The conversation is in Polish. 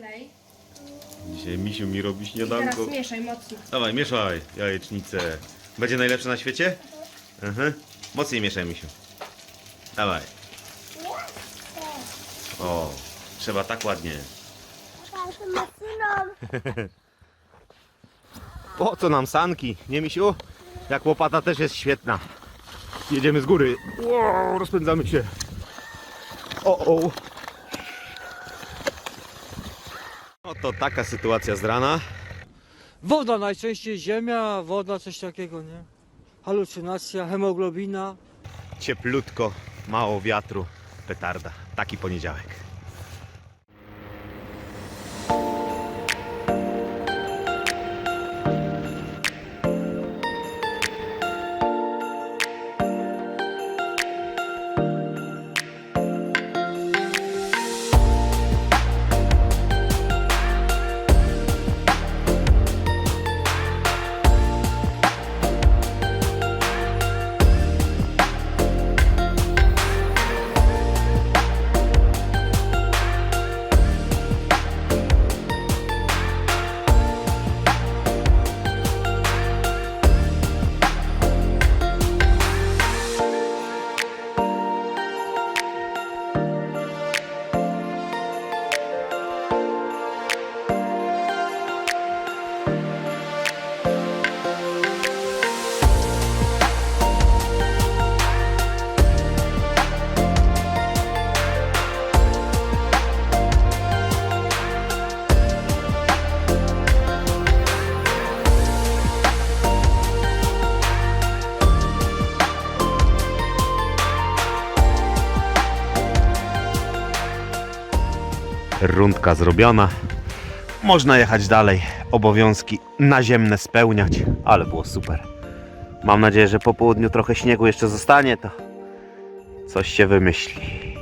Lej. Dzisiaj misiu mi robi I teraz śniadanko. mieszaj mocno. Dawaj, mieszaj jajecznicę. Będzie najlepsze na świecie? Mhm. Mocniej mieszaj, misiu. Dawaj. O, trzeba tak ładnie. Po co nam sanki, nie misiu? Jak łopata też jest świetna. Jedziemy z góry. Wow, rozpędzamy się. O, o. Oto taka sytuacja z rana. Woda najczęściej, ziemia, woda, coś takiego, nie? Halucynacja, hemoglobina. Cieplutko, mało wiatru, petarda. Taki poniedziałek. Rundka zrobiona. Można jechać dalej, obowiązki naziemne spełniać, ale było super. Mam nadzieję, że po południu trochę śniegu jeszcze zostanie, to coś się wymyśli.